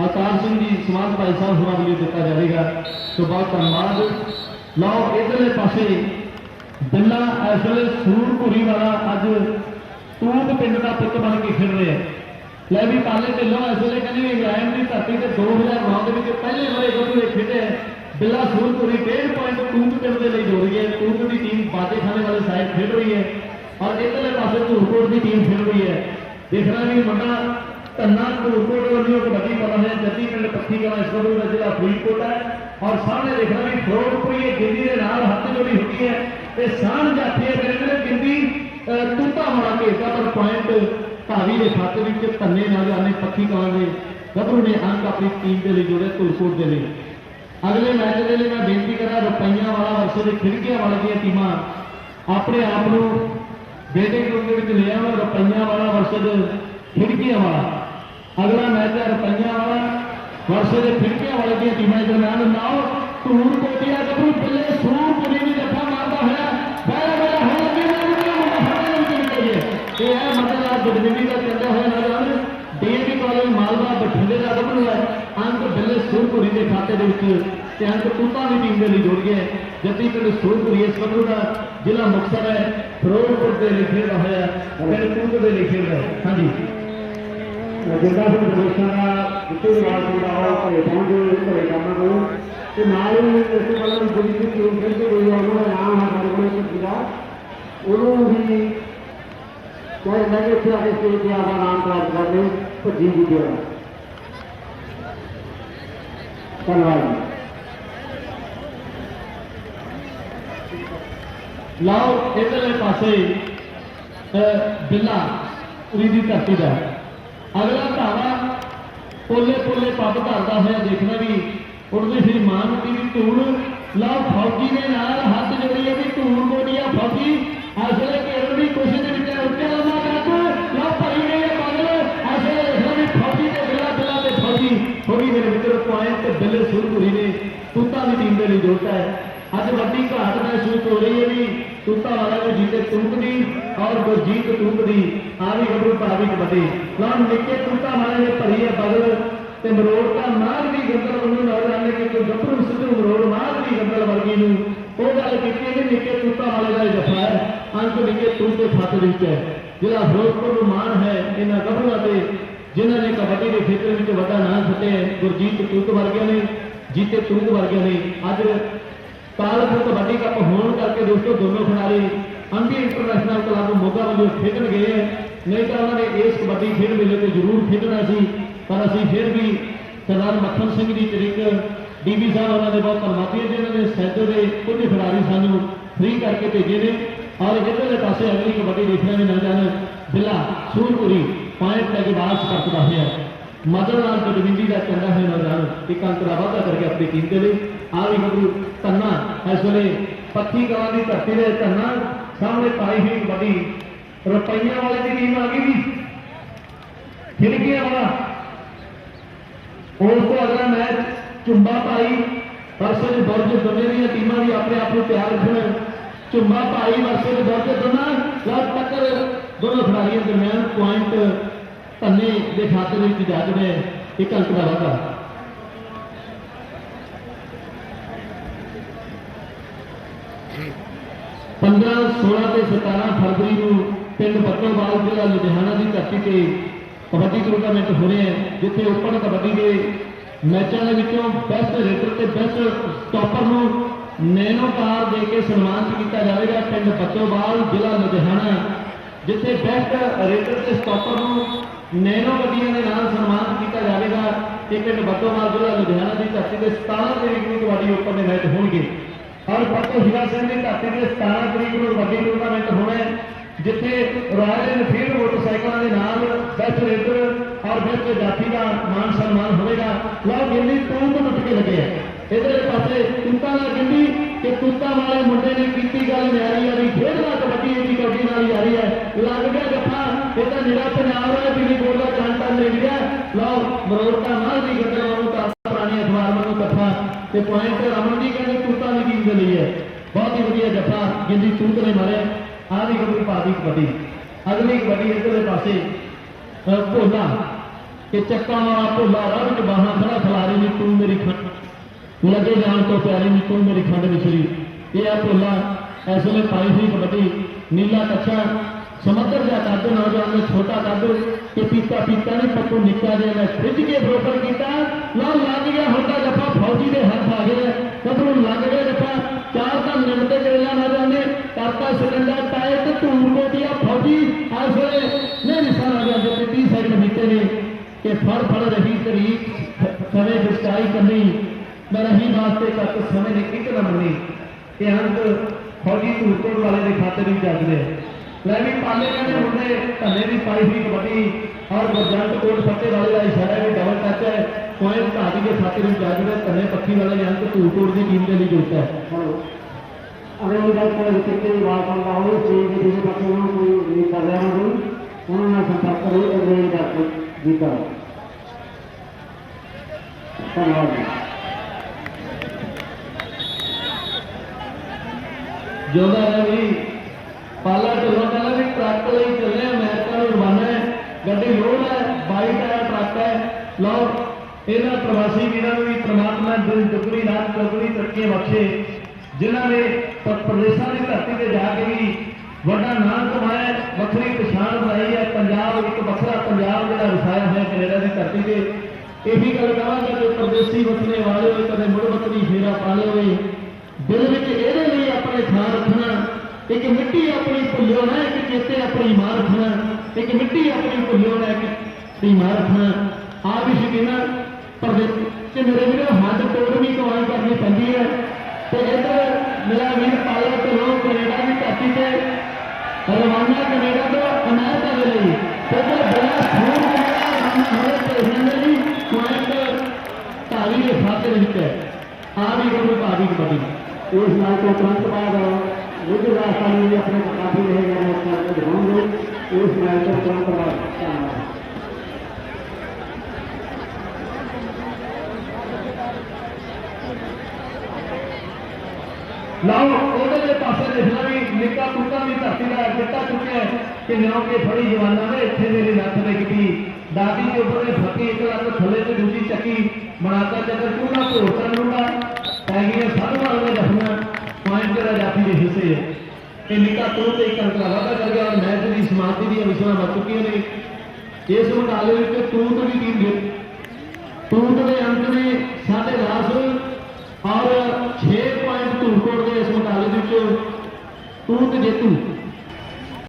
ਅਵਤਾਰ ਸਿੰਘ ਜੀ, ਸਮਾਜ ਭਾਈ ਸਾਹਿਬ ਹੋਰਾਂ ਵੱਲੋਂ ਦਿੱਤਾ ਜਾਵੇਗਾ। ਸੋ ਬਹੁਤ ਧੰਨਵਾਦ। ਲਓ, ਇਧਰਲੇ ਪਾਸੇ ਬਿੱਲਾ ਇਸ ਵੇਲੇ ਸੂਰਪੁਰੀ ਵਾਲਾ ਅੱਜ ਤੂਤ ਪਿੰਡ ਦਾ ਪੁੱਤ ਬਣ ਕੇ ਖੇਡ ਰਿਹਾ ਲੈ ਵੀ ਪਾਲੇ ਢਿੱਲੋਂ ਇਸ ਵੇਲੇ ਕਹਿੰਦੇ ਇੰਗਲੈਂਡ ਦੀ ਧਰਤੀ ਤੇ 2009 ਦੇ ਵਿੱਚ ਪਹਿਲੇ ਵਾਰੇ ਗੱਭਰੂ ਇਹ ਖੇਡੇ ਬਿੱਲਾ ਸੂਰਪੁਰੀ 1.5 ਪੁਆਇੰਟ ਤੂਤ ਪਿੰਡ ਦੇ ਲਈ ਜੋੜੀ ਹੈ। ਤੂਤ ਦੀ ਟੀਮ ਬਾਜੇਖਾਨੇ ਵਾਲੇ ਸਾਈਡ ਖੇਡ ਰਹੀ ਹੈ। ਔਰ ਇਧਰਲੇ ਪਾਸੇ ਧੂਰਕੋਟ ਦੀ ਟੀਮ ਖੇਡ ਰਹੀ ਹੈ। ਦੇਖਣਾ ਵੀ ਮੁੰਡਾ ਧੰਨਾ ਧੂਰਕੋਟ ਵੱਲੋਂ ਕਬੱਡੀ ਪਾਉਂਦਾ ਹੈ ਜੱਦੀ ਪਿੰਡ ਪੱਖੀ ਕਲਾ ਇਸ ਵੱਲੋਂ ਦਾ ਜ਼ਿਲ੍ਹਾ ਫਰੀਦਕੋਟ ਹੈ ਔਰ ਸਾਹਮਣੇ ਦੇਖਣਾ ਵੀ ਫਿਰੋਜ਼ਪੁਰੀ ਇਹ ਗਿੰਦੀ ਦੇ ਨਾਲ ਹੱਥ ਜੋੜੀ ਹੁੰਦੀ ਹੈ ਤੇ ਸਾਹਣ ਜਾਫੀ ਹੈ ਕਹਿੰਦੇ ਗਿੰਦੀ ਅਹ, ਤੂਤਾ ਮਾਰ ਕੇ ਪਰ ਪੁਆਇੰਟ ਭਾਵੀ ਦੇ ਖਾਤੇ ਵਿੱਚ ਧੰਨੇ ਨੌਜਵਾਨੇ ਪੱਖੀ ਕਲਾਂ ਦੇ ਗੱਭਰੂ ਨੇ ਅੰਕ ਆਪਣੀ ਟੀਮ ਦੇ ਲਈ ਜੋੜੇ ਧੂਰਕੋਟ ਦੇ ਲਈ। ਅਗਲੇ ਮੈਚ ਦੇ ਲਈ ਮੈਂ ਬੇਨਤੀ ਕਰਾਂ ਰੁਪਈਆਂ ਵਾਲਾ ਵਰਸੇ ਦੇ ਖਿੜਕੀਆਂ ਵਾਲੇ ਦੀਆਂ ਟੀਮਾਂ ਆਪਣੇ ਆਪ ਨੂੰ ਬੇਟੇ ਗਰੁੱਪ ਦੇ ਵਿੱਚ ਲਿਆ ਵਾ ਰੁਪਈਆਂ ਵਾਲਾ ਵਰਸੇ ਦੇ ਖਿੜਕੀਆਂ ਵਾਲਾ। ਅਗਲਾ ਮੈਚ ਹੈ ਰੁਪਈਆਂ ਵਾਲਾ। ਵਰਸੇ ਦੇ ਖਿੜਕੀਆਂ ਵਾਲੇ ਦੀਆਂ ਟੀਮਾਂ ਦੇ ਦਰਮਿਆਨ ਨਾਓ ਧੂਰ ਕੋਟਿਆ ਗੱਭਰੂ ਪਿੱਲੇ ਸੂਰ ਦੀ ਜੱਫਾ ਮਾਰਦਾ ਹੋਇਆ। ਬੈਲਾ ਬੈਲਾ ਹੋ ਲੱਗੀ ਨਾ ਮੁੰਡਾ ਮੁੰਡਾ ਵਿੱਚ ਨਿਕਲ ਗਿਆ। ਇਹ ਹੈ ਮਤਲਬ ਗੁਰਦਿੰਦੀ ਦਾ ਚੱਲਦਾ ਹੋਇਆ ਨੌਜਵਾਨ। ਡੀਏਵੀ ਕਾਲਜ ਮਾਲਵਾ ਬਠਿੰਡੇ ਦਾ ਗੱਭਰੂ ਹੈ। ਅੰਕ ਬਿੱਲੇ ਸੂਰਪੁਰੀ ਦੇ ਖਾਤੇ ਦੇ ਵਿੱਚ ਤੇ ਅੰਕ ਤੂਤਾਂ ਦੀ ਟੀਮ ਦੇ ਲਈ ਜੁੜ ਗਿਆ ਹੈ। ਜੱਦੀ ਪਿੰਡ ਸੂਰਪੁਰੀ ਇਸ ਗੱਭਰੂ ਦਾ ਜ਼ਿਲ੍ਹਾ ਮੁਕਤਸਰ ਹੈ। ਫਿਰੋਜ਼ਪੁਰ ਦੇ ਲਈ ਖੇਡਦਾ ਹੋਇਆ, ਪਿੰਡ ਤੂਤ ਦੇ ਲਈ ਖੇਡਦਾ ਹਾਂਜੀ। ਜਿੰਦਾ ਸਿੰਘ ਦੋਸਤਾਂ ਦਾ ਜਿੱਥੇ ਵਾਲ ਜਿਹੜਾ ਉਹ ਘਰੇ ਪਹੁੰਚੇ ਘਰੇ ਕੰਮ ਕਰੋ ਤੇ ਨਾਲ ਹੀ ਇਸ ਤੋਂ ਪਹਿਲਾਂ ਵੀ ਜਿਹੜੀ ਟੀਮ ਖੇਡ ਗਈ ਉਹਨਾਂ ਦਾ ਨਾਮ ਹੈ ਸਾਡੇ ਕੋਲ ਇੱਕ ਉਹਨੂੰ ਵੀ ਚਾਹੇ ਲੱਗੇ ਇੱਥੇ ਆ ਕੇ ਸਟੇਜ ਤੇ ਆਪਦਾ ਨਾਮ ਪ੍ਰਾਪਤ ਕਰ ਲੈ ਭੱਜੀ ਜੀ ਦਿਓ ਧੰਨਵਾਦ ਜੀ। ਲਾਓ, ਇਧਰਲੇ ਪਾਸੇ ਬਿੱਲਾ ਉਰੀ ਦੀ ਧਰਤੀ ਦਾ। ਅਗਲਾ ਧਾਵਾ ਪੋਲੇ ਪੋਲੇ ਪੱਬ ਧਰਦਾ ਹੋਇਆ ਦੇਖਣਾ ਵੀ ਉੜਦੀ ਸੀ ਮਾਂ ਦੀ ਧੂੜ। ਲਾਓ ਫੌਜੀ ਦੇ ਨਾਲ ਹੱਥ ਜੋੜੀ ਵੀ ਧੂੜ ਗੋਡੀਆ ਫੌਜੀ। ਅਸਲੇ ਘੇਰਨ ਦੀ ਕੋਸ਼ਿਸ਼ ਦੇ ਵਿੱਚ ਉੱਤੇ ਲੰਮਾ ਕੱਟ ਲਾਓ ਭਰੀ ਗਈ ਬਦਲ ਅਸਲੇ ਦੇਖਣਾ ਵੀ ਫੌਜੀ ਤੇ ਬਿੱਲਾ ਬਿਲਾ ਤੇ ਫੌਜੀ। ਥੋੜੀ ਦੇਰ ਵਿੱਚ ਪੁਆਇੰਟ ਤੇ ਬਿੱਲੇ ਸੁਰਪੁਰੀ ਨੇ। ਤੂਤਾਂ ਦੀ ਟੀਮ ਦੇ ਲਈ ਜੋੜਤਾ ਹੈ। ਅੱਜ ਵੱਡੀ ਘਾਟ ਮਹਿਸੂਸ ਹੋ ਰਹੀ ਹੈ ਵੀ ਤੂਤਾ ਵਾਲਾ ਨੂੰ ਜੀਤੇ ਤੂਤ ਦੀ ਔਰ ਗੁਰਜੀਤ ਤੂਤ ਦੀ ਆ ਵੀ ਗੱਭਰੂ ਭਾਵੀ ਕਬੱਡੀ ਲਾਉਣ ਨਿੱਕੇ ਤੂਤਾ ਵਾਲੇ ਨੇ ਭਰੀ ਹੈ ਬਦਲ ਤੇ ਮਰੋੜ ਦਾ ਮਾਰ ਦੀ ਗੰਦਲ ਨੂੰ ਨੌਜਵਾਨ ਨੇ ਕਿ ਕੋਈ ਗੱਭਰੂ ਸਿੱਧੂ ਮਰੋੜ ਮਾਰ ਦੀ ਗੰਦਲ ਵਰਗੀ ਨੂੰ। ਉਹ ਗੱਲ ਕੀਤੀ ਕਿ ਨਿੱਕੇ ਤੂਤਾ ਵਾਲੇ ਦਾ ਜਫਾ ਹੈ, ਅੰਕ ਨਿੱਕੇ ਤੂਤ ਦੇ ਵਿੱਚ ਹੈ। ਜਿਹੜਾ ਫਿਰੋਜ਼ਪੁਰ ਨੂੰ ਮਾਣ ਹੈ, ਇਹਨਾਂ ਗੱਭਰੂਆਂ ਤੇ ਜਿਨ੍ਹਾਂ ਨੇ ਕਬੱਡੀ ਦੇ ਖੇਤਰ ਵਿੱਚ ਵੱਡਾ ਨਾਂ ਖੱਟਿਆ ਗੁਰਜੀਤ ਤੂਤ ਵਰਗਿਆਂ ਨੇ, ਜੀਤੇ ਤੂਤ ਵਰਗਿਆਂ ਨੇ। ਅੱਜ ਕਾਲਪੁਰ ਕਬੱਡੀ ਕੱਪ ਹੋਣ ਕਰਕੇ ਦੋਸਤੋ ਦੋਨੋਂ ਖਿਡਾਰੀ ਅੰਬੀ ਇੰਟਰਨੈਸ਼ਨਲ ਕਲੱਬ ਮੋਗਾ ਵੱਲੋਂ ਖੇਡਣ ਗਏ ਹੈ। ਨਹੀਂ ਤਾਂ ਉਹਨਾਂ ਨੇ ਇਸ ਕਬੱਡੀ ਖੇਡ ਮੇਲੇ ਤੇ ਜ਼ਰੂਰ ਖੇਡਣਾ ਸੀ, ਪਰ ਅਸੀਂ ਫਿਰ ਵੀ ਸਰਦਾਰ ਮੱਖਣ ਸਿੰਘ ਦੀ ਤਰੀਕ ਡੀਬੀ ਸਾਹਿਬ ਉਹਨਾਂ ਦੇ ਬਹੁਤ ਧੰਨਵਾਦੀ ਹੈ ਜਿਨ੍ਹਾਂ ਨੇ ਸੈਂਟਰ ਦੇ ਕੁਝ ਖਿਡਾਰੀ ਸਾਨੂੰ ਫ੍ਰੀ ਕਰਕੇ ਭੇਜੇ ਨੇ। ਔਰ ਇੱਧਰਲੇ ਪਾਸੇ ਅਗਲੀ ਕਬੱਡੀ ਦੇਖਣਾ ਵੀ ਨਾ ਜਾਣ ਸੂਰਪੁਰੀ ਪੁਆਇੰਟ ਲੈ ਕੇ ਬਾਅਦ ਕਰਦਾ ਹੋਇਆ ਮਦਰ ਨਾਲ ਗਡਵਿੰਦੀ ਦਾ ਚੰਗਾ ਹੋਇਆ ਨੌਜਵਾਨ ਇੱਕ ਅੰਕ ਦਾ ਵਾਧਾ ਕਰਕੇ ਆਪਣੀ ਟੀਮ ਦੇ ਲਈ। ਆ ਵੀ ਗੱਭਰੂ ਧੰਨਾ, ਇਸ ਵੇਲੇ ਪੱਖੀ ਗਾਂ ਦੀ ਧਰਤੀ ਦੇ ਧੰਨਾ ਸਾਹਮਣੇ ਪਾਈ ਹੋਈ ਕਬੱਡੀ ਰੁਪਈਆਂ ਵਾਲੇ ਦੀ ਟੀਮ ਆ ਗਈ ਜੀ। ਖਿੜਕੀਆਂ ਵਾਲਾ। ਉਸ ਤੋਂ ਅਗਲਾ ਮੈਚ ਚੁੰਬਾ ਭਾਈ ਵਰਸਸ ਬੁਰਜ ਦੋਨੇ ਦੀਆਂ ਟੀਮਾਂ ਵੀ ਆਪਣੇ ਆਪ ਨੂੰ ਤਿਆਰ ਰੱਖਣ। ਚੁੰਬਾ ਭਾਈ ਵਰਸਸ ਬੁਰਜ ਦੋਨਾਂ ਲੱਗ ਟੱਕਰ ਦੋਨੋਂ ਖਿਡਾਰੀਆਂ ਦਰਮਿਆਨ ਪੁਆਇੰਟ ਧੰਨੇ ਦੇ ਖਾਤੇ ਦੇ ਵਿੱਚ ਜਾ ਇੱਕ ਅੰਕ ਦਾ ਵਾਧਾ 15 16 ਤੇ 17 ਫਰਵਰੀ ਨੂੰ ਪਿੰਡ ਬੱਤੋਵਾਲ ਜ਼ਿਲ੍ਹਾ ਲੁਧਿਆਣਾ ਦੀ ਧਰਤੀ ਤੇ ਕਬੱਡੀ ਟੂਰਨਾਮੈਂਟ ਹੋ ਰਿਹਾ ਹੈ, ਜਿੱਥੇ ਓਪਨ ਕਬੱਡੀ ਦੇ ਮੈਚਾਂ ਦੇ ਵਿੱਚੋਂ ਬੈਸਟ ਰੇਟਰ ਤੇ ਬੈਸਟ ਸਟਾਪਰ ਨੂੰ ਨੈਨੋ ਕਾਰ ਦੇ ਕੇ ਸਨਮਾਨਿਤ ਕੀਤਾ ਜਾਵੇਗਾ ਪਿੰਡ ਬੱਤੋਵਾਲ ਜ਼ਿਲ੍ਹਾ ਲੁਧਿਆਣਾ, ਜਿੱਥੇ ਬੈਸਟ ਰੇਟਰ ਤੇ ਸਟਾਪਰ ਨੂੰ ਨੈਨੋ ਦੇ ਨਾਲ ਸਨਮਾਨਿਤ ਕੀਤਾ ਜਾਵੇਗਾ ਤੇ ਪਿੰਡ ਬੱਤੋਵਾਲ ਜ਼ਿਲ੍ਹਾ ਲੁਧਿਆਣਾ ਦੀ ਧਰਤੀ ਤੇ 17 ਤਰੀਕ ਨੂੰ ਕਬੱਡੀ ਓਪਨ ਦੇ ਮੈਚ ਹੋਣਗੇ। ਔਰ ਪੱਤੋ ਹੀਰਾ ਸਿੰਘ ਦੀ ਧਰਤੀ ਤੇ 17 ਤਰੀਕ ਨੂੰ ਵੱਡੀ ਟੂਰਨਾਮੈਂਟ ਹੋਣਾ ਹੈ, ਜਿੱਥੇ ਰਾਇਲ ਐਨਫੀਲਡ ਮੋਟਰਸਾਈਕਲਾਂ ਦੇ ਨਾਲ ਬੈਸਟ ਰੇਡਰ ਔਰ ਬੈਸਟ ਜਾਤੀ ਦਾ ਮਾਨ ਸਨਮਾਨ ਹੋਵੇਗਾ। ਲਓ ਗਿੰਦੀ ਤੂੰ ਤੋਂ ਟੁੱਟ ਕੇ ਲੱਗੇ ਆ। ਇਧਰਲੇ ਪਾਸੇ ਤੂਤਾਂ ਨਾਲ ਗਿੰਦੀ ਕਿ ਤੂਤਾਂ ਵਾਲੇ ਮੁੰਡੇ ਨੇ ਕੀਤੀ ਗੱਲ ਨਿਆਰੀ ਵਾਲੀ ਖੇਡਣਾ ਕਬੱਡੀ ਦੀ ਕਬੱਡੀ ਨਾਲ ਯਾਰੀ ਹੈ। ਲੱਗ ਗਿਆ ਜੱਫਾ, ਇਹ ਤਾਂ ਨਿਰਾ ਪੰਜਾਬ ਵਾਲੇ ਬਿਜਲੀ ਬੋਰਡ ਦਾ ਚਾਂਟਾ ਮਿਲ ਗਿਆ ਲਓ ਮਰੋੜਤਾ ਨਾਲ ਦੀ ਗੱਲਾਂ ਨੂੰ ਤਾਂ ਪੁਰਾਣੀ ਅਖਬਾਰ ਨੂੰ ਇਕੱਠਾ ਤੇ ਪੁਆਇੰਟ ਰਮਨ ਜੀ ਕਹਿੰਦੇ ਤੂਤਾਂ ਦੀ ਟੀਮ ਦੇ ਲਈ ਹੈ। ਬਹੁਤ ਹੀ ਵਧੀਆ ਜੱਫਾ ਜਿੰਦੀ ਤੂਤ ਨੇ ਮਾਰਿਆ। ਆਹ ਵੀ ਗੱਭਰੂ ਪਾਦੀ ਕਬੱਡੀ। ਅਗਲੀ ਕਬੱਡੀ ਇਧਰਲੇ ਪਾਸੇ ਭੋਲਾ, ਕਿ ਚੱਕਾਂ ਵਾਲਾ ਭੋਲਾ ਰਾਹ ਵਿੱਚ ਬਾਹਾਂ ਖੜਾ ਖਲਾਰੇ ਨੀ ਤੂੰ ਮੇਰੀ ਖੰਡ। ਲੱਗੇ ਜਾਣ ਤੋਂ ਪਿਆਰੀ ਨੀ, ਤੂੰ ਮੇਰੀ ਖੰਡ ਵਿਚਰੀ ਇਹ ਆ ਭੋਲਾ, ਇਸ ਵੇਲੇ ਪਾਈ ਸੀ ਕਬੱਡੀ। ਨੀਲਾ ਕੱਛਾ ਸਮੁੰਦਰ ਦਾ ਕੱਦ ਨੌਜਵਾਨ ਨੇ ਛੋਟਾ ਕੱਦ ਕਿ ਪੀਤਾ ਪੀਤਾ ਨਹੀਂ ਪੱਕੂ ਨਿੱਕਾ ਜਿਹਾ ਮੈਂ ਖਿੱਚ ਕੇ ਬਰੋਬਰ ਕੀਤਾ। ਲਾ ਲੱਗ ਗਿਆ ਹੁੰਦਾ ਜੱਫਾ, ਫੌਜੀ ਦੇ ਹੱਥ ਆ ਗਿਆ ਕਦੋਂ ਲੱਗ ਗਿਆ ਜੱਫਾ। ਚਾਰ ਤਾਂ ਮਿੰਟ ਤੇ ਗੇਲਾ ਨਾ ਜਾਂਦੇ ਕਰਤਾ ਸਿਲੰਡਰ ਟਾਇਰ ਤੇ ਧੂਮ ਕੋਟੀਆ ਫੌਜੀ। ਇਸ ਵੇਲੇ ਨਹੀਂ ਨਿਸ਼ਾਨ ਆ ਗਿਆ ਜੇ 30 ਸੈਕਿੰਡ ਬੀਤੇ ਨੇ ਕਿ ਫੜ ਫੜ ਰਹੀ ਤਰੀਕ, ਸਮੇਂ ਵਿਸਕਾਈ ਕਰਨੀ। ਮੈਂ ਰਹੀ ਵਾਸਤੇ ਕੱਟ ਸਮੇਂ ਨੇ ਇੱਕ ਨਾ ਮੰਨੀ ਕਿ ਅੰਤ ਫੌਜੀ ਧੂਤੋੜ ਵਾਲੇ ਦੇ ਖਾਤੇ ਵਿੱਚ ਜੱਜਦੇ ਲੈ ਵੀ ਪਾਲੇ ਕਹਿੰਦੇ ਮੁੰਡੇ ਧੰਨੇ ਦੀ ਪਾਈ ਹੋਈ ਕਬੱਡੀ ਔਰ ਗਰਜੰਟ ਕੋਟ ਫੱਟੇ ਵਾਲੇ ਦਾ ਇਸ਼ਾਰਾ ਵੀ ਡਬਲ ਟੱਚ ਹੈ। ਪੁਆਇੰਟ ਘਾਟੀ ਦੇ ਖਾਤੇ ਵਿੱਚ ਜੱਜਦੇ ਧੰਨੇ ਪੱਖੀ ਵਾਲੇ ਅੰਤ ਧੂਤੋੜ ਦੀ ਟੀਮ ਦੇ ਲਈ ਜੁੜਦਾ ਹੈ। ਚਲੋ। ਅਗਲੀ ਗੱਲ ਕਰ ਕਿਤੇ ਵੀ ਬਾਤ ਕਰਦਾ ਹੋਵੇ ਸੀ ਕਿ ਕਿਸੇ ਪਾਸੇ ਨੂੰ ਕੋਈ ਨਹੀਂ ਕਰ ਰਿਹਾ ਹੋਵੇ ਉਹਨਾਂ ਨਾਲ ਸੰਪਰਕ ਕਰੋ ਅਗਲੀ ਗੱਲ ਜੀ ਕਰੋ ਧੰਨਵਾਦ ਜੀ। ਜਿਉਂਦਾ ਹੈ ਵੀ ਪਾਲਾ ਗੱਡੀ ਲੋਡ ਹੈ 22 ਟਾਇਰ ਟਰੱਕ ਹੈ। ਲਓ, ਇਹਨਾਂ ਪ੍ਰਵਾਸੀ ਵੀਰਾਂ ਨੂੰ ਵੀ ਪ੍ਰਮਾਤਮਾ ਦਿਲ ਦੁਗਣੀ, ਰਾਤ ਚੌਗਣੀ ਤਰੱਕੀਆਂ ਬਖਸ਼ੇ। ਜਿਨ੍ਹਾਂ ਨੇ ਪ੍ਰਦੇਸ਼ਾਂ ਦੀ ਧਰਤੀ ਤੇ ਜਾ ਕੇ ਵੀ ਵੱਡਾ ਨਾਮ ਕਮਾਇਆ ਵੱਖਰੀ ਪਛਾਣ ਬਣਾਈ ਹੈ। ਪੰਜਾਬ ਇੱਕ ਵੱਖਰਾ ਪੰਜਾਬ ਜਿਹੜਾ ਵਸਾਇਆ ਹੋਇਆ ਕੈਨੇਡਾ ਦੀ ਧਰਤੀ ਤੇ। ਇਹੀ ਗੱਲ ਕਹਾਂਗਾ ਕਿ ਪ੍ਰਦੇਸੀ ਵਸਣੇ ਵਾਲੇ ਹੋਏ, ਕਦੇ ਮੁੜ ਵਤਨੀ ਫੇਰਾ ਪਾਲੇ ਹੋਏ ਦਿਲ ਵਿੱਚ ਇਹਦੇ ਲਈ ਆਪਣੇ ਥਾਂ ਰੱਖਣਾ, ਇੱਕ ਮਿੱਟੀ ਆਪਣੀ ਭੁੱਲਿਓ ਨਾ, ਇੱਕ ਚੇਤੇ ਆਪਣੀ ਮਾਂ ਰੱਖਣਾ, ਇੱਕ ਇੱਕ ਦੀ ਮਾਂ ਰੱਖਣਾ ਆ ਵੀ ਸ਼ਕੀਨਾ ਪਰ ਕਿ ਮੇਰੇ ਵੀਰੋ ਹੱਥ ਤੋੜ ਵੀ ਕਮਾਈ ਕਰਨੀ ਪੈਂਦੀ ਹੈ ਤੇ ਇੱਧਰ ਮੇਰਾ ਵੀਰ ਪਾਲਾ ਤੇ ਲੋਕ ਕੈਨੇਡਾ ਦੀ ਧਰਤੀ ਤੇ ਰਵਾਨਾ ਕੈਨੇਡਾ ਤੋਂ ਅਮਰੀਕਾ ਦੇ ਲਈ ਤੇ ਜੋ ਬੜਾ ਫੋਨ ਕੈਨੇਡਾ ਰਵਾਨਾ ਹੋਏ ਭੇਜਣ ਦੇ ਲਈ ਪੁਆਇੰਟ ਢਾਲੀ ਦੇ ਖਾਤੇ ਵਿੱਚ ਹੈ ਆ ਵੀ ਗੁਰੂ ਭਾਜੀ ਕਬੱਡੀ ਇਸ ਨਾਲ ਤੋਂ ਤੁਰੰਤ ਬਾਅਦ ਵਿਧ ਰਾਜਸਥਾਨ ਵੀ ਆਪਣੇ ਕਾਫੀ ਰਹੇਗਾ ਮੈਂ ਤੁਹਾਨੂੰ ਦਿਖਾਉਂਗਾ ਇਸ ਨਾਲ ਤੋਂ ਤੁਰੰਤ ਬਾਅਦ ਧੰਨਵਾਦ ਲਓ ਉਹਦੇ ਦੇ ਪਾਸੇ ਦੇਖਣਾ ਵੀ ਨਿੱਕਾ ਕੁੱਤਾ ਵੀ ਧਰਤੀ ਦਾ ਗਿੱਟਾ ਚੁੱਕਿਆ ਕਿ ਨਿਉ ਕੇ ਫੜੀ ਜਵਾਨਾਂ ਨੇ ਇੱਥੇ ਮੇਰੇ ਨੱਥ ਦੇ ਦਾਦੀ ਦੇ ਉੱਪਰ ਨੇ ਫੱਟੀ ਇੱਕ ਲੱਤ ਥੱਲੇ ਤੇ ਦੂਜੀ ਚੱਕੀ। ਬਣਾਤਾ ਚੱਕਰ ਪੂਰਾ ਭੋਰਤਾ ਲੁੰਡਾ ਪੈ ਗਈਆਂ ਦੇ ਜਫੀਆਂ ਪੁਆਇੰਟ ਜਿਹੜਾ ਜਾਤੀ ਦੇ ਹਿੱਸੇ ਹੈ। ਇਹ ਨਿੱਕਾ ਤੋਂ ਤੇ ਇੱਕ ਅੰਕੜਾ ਵਾਧਾ ਕਰ ਗਿਆ। ਮੈਚ ਦੀ ਸਮਾਪਤੀ ਦੀਆਂ ਵਿਸ਼ਵਾਂ ਵੱਜ ਚੁੱਕੀਆਂ ਨੇ। ਇਸ ਮੁਕਾਬਲੇ ਵਿੱਚ ਤੂਤ ਦੀ ਟੀਮ ਜਿੱਤ। ਟੂਟ ਦੇ ਅੰਕ ਨੇ ਸਾਡੇ 10 ਔਰ 6 ਪੁਆਇੰਟ ਧੂਰਕੋਟ ਦੇ ਇਸ ਮੁਕਾਬਲੇ ਵਿੱਚ ਟੂਟ ਜੇਤੂ।